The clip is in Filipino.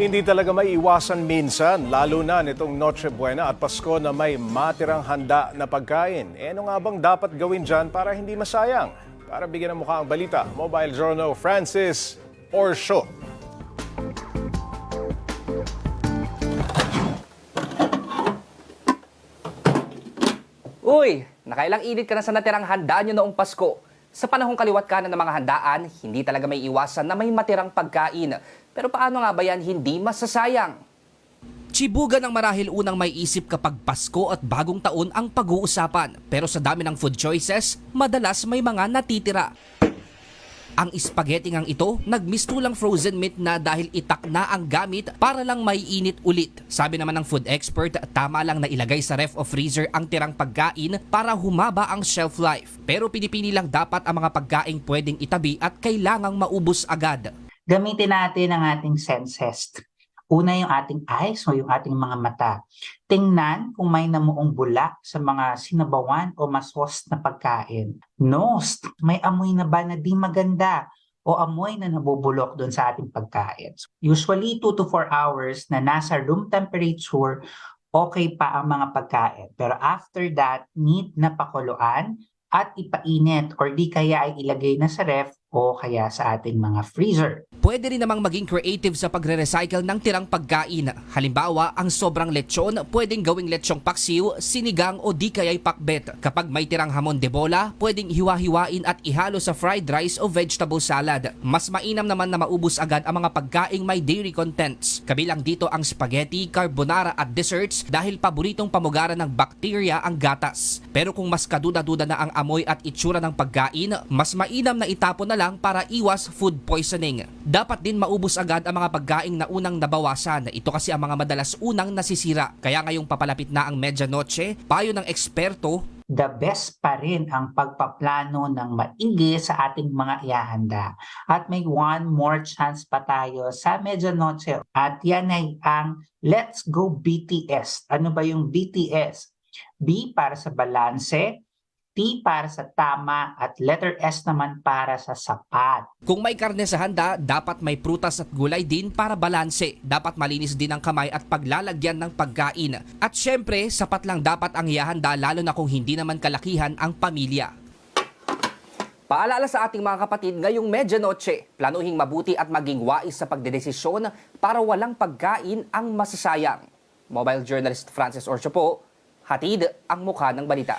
Hindi talaga may iwasan minsan, lalo na nitong Noche Buena at Pasko na may matirang handa na pagkain. E ano nga bang dapat gawin dyan para hindi masayang? Para bigyan ng mukha ang balita, Mobile Journal Francis Orsho. Uy, nakailang init ka na sa natirang handa nyo noong Pasko. Sa panahong kaliwat kanan ng mga handaan, hindi talaga may iwasan na may matirang pagkain. Pero paano nga ba yan hindi masasayang? Chibuga ng marahil unang may isip kapag Pasko at bagong taon ang pag-uusapan. Pero sa dami ng food choices, madalas may mga natitira. Ang spaghetti ngang ito, nagmistulang frozen meat na dahil itak na ang gamit para lang may init ulit. Sabi naman ng food expert, tama lang na ilagay sa ref o freezer ang tirang pagkain para humaba ang shelf life. Pero pinipili lang dapat ang mga pagkaing pwedeng itabi at kailangang maubos agad. Gamitin natin ang ating senses. Una yung ating eyes o yung ating mga mata. Tingnan kung may namuong bula sa mga sinabawan o maswas na pagkain. Nose, may amoy na ba na di maganda o amoy na nabubulok doon sa ating pagkain. Usually 2 to 4 hours na nasa room temperature, okay pa ang mga pagkain. Pero after that, need na pakuluan at ipainit or di kaya ay ilagay na sa ref o kaya sa ating mga freezer. Pwede rin namang maging creative sa pagre-recycle ng tirang pagkain. Halimbawa, ang sobrang lechon pwedeng gawing lechong paksiw, sinigang o di kaya'y pakbet. Kapag may tirang hamon de bola, pwedeng hiwa-hiwain at ihalo sa fried rice o vegetable salad. Mas mainam naman na maubos agad ang mga pagkaing may dairy contents. Kabilang dito ang spaghetti, carbonara at desserts dahil paboritong pamugaran ng bakterya ang gatas. Pero kung mas kaduda-duda na ang amoy at itsura ng pagkain, mas mainam na itapon na lang para iwas food poisoning. Dapat din maubos agad ang mga pagkaing na unang nabawasan. Ito kasi ang mga madalas unang nasisira. Kaya ngayong papalapit na ang medianoche, payo ng eksperto, the best pa rin ang pagpaplano ng maigi sa ating mga ihahanda. At may one more chance pa tayo sa medianoche. At yan ay ang Let's Go BTS. Ano ba yung BTS? B para sa balanse, T para sa tama, at letter S naman para sa sapat. kung may karne sa handa, dapat may prutas at gulay din para balanse. Dapat malinis din ang kamay at paglalagyan ng pagkain. At syempre, sapat lang dapat ang ihahanda lalo na kung hindi naman kalakihan ang pamilya. Paalala sa ating mga kapatid, ngayong medianoche, planuhing mabuti at maging wais sa pagdedesisyon para walang pagkain ang masasayang. Mobile journalist Francis Orcho po, hatid ang mukha ng balita.